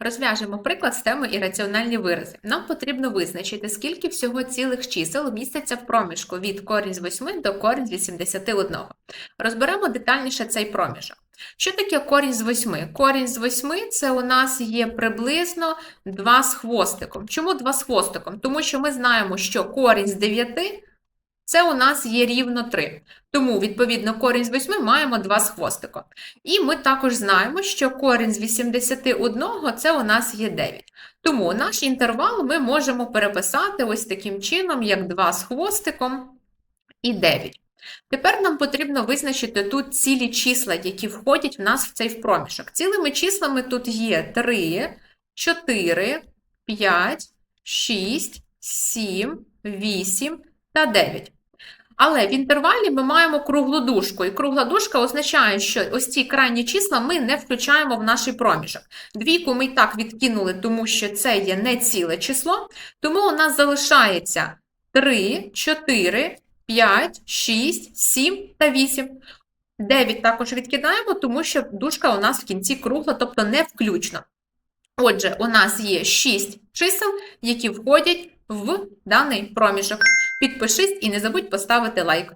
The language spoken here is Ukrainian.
Розв'яжемо приклад з теми ірраціональні вирази. Нам потрібно визначити, скільки всього цілих чисел міститься в проміжку від корінь з 8 до корінь з 81. Розберемо детальніше цей проміжок. Що таке корінь з 8? Корінь з 8 – це у нас є приблизно 2 з хвостиком. Чому 2 з хвостиком? Тому що ми знаємо, що корінь з 9 – це у нас є рівно 3. Тому, відповідно, корінь з 8 маємо 2 з хвостиком. І ми також знаємо, що корінь з 81 це у нас є 9. Тому наш інтервал ми можемо переписати ось таким чином, як 2 з хвостиком і 9. Тепер нам потрібно визначити тут цілі числа, які входять в нас в цей проміжок. Цілими числами тут є 3, 4, 5, 6, 7, 8 та 9. Але в інтервалі ми маємо круглу дужку, і кругла дужка означає, що ось ці крайні числа ми не включаємо в наш проміжок. Двійку ми і так відкинули, тому що це є не ціле число, тому у нас залишається 3, 4, 5, 6, 7 та 8. 9 також відкидаємо, тому що дужка у нас в кінці кругла, тобто не включно. Отже, у нас є 6 чисел, які входять в даний проміжок. Підпишись і не забудь поставити лайк.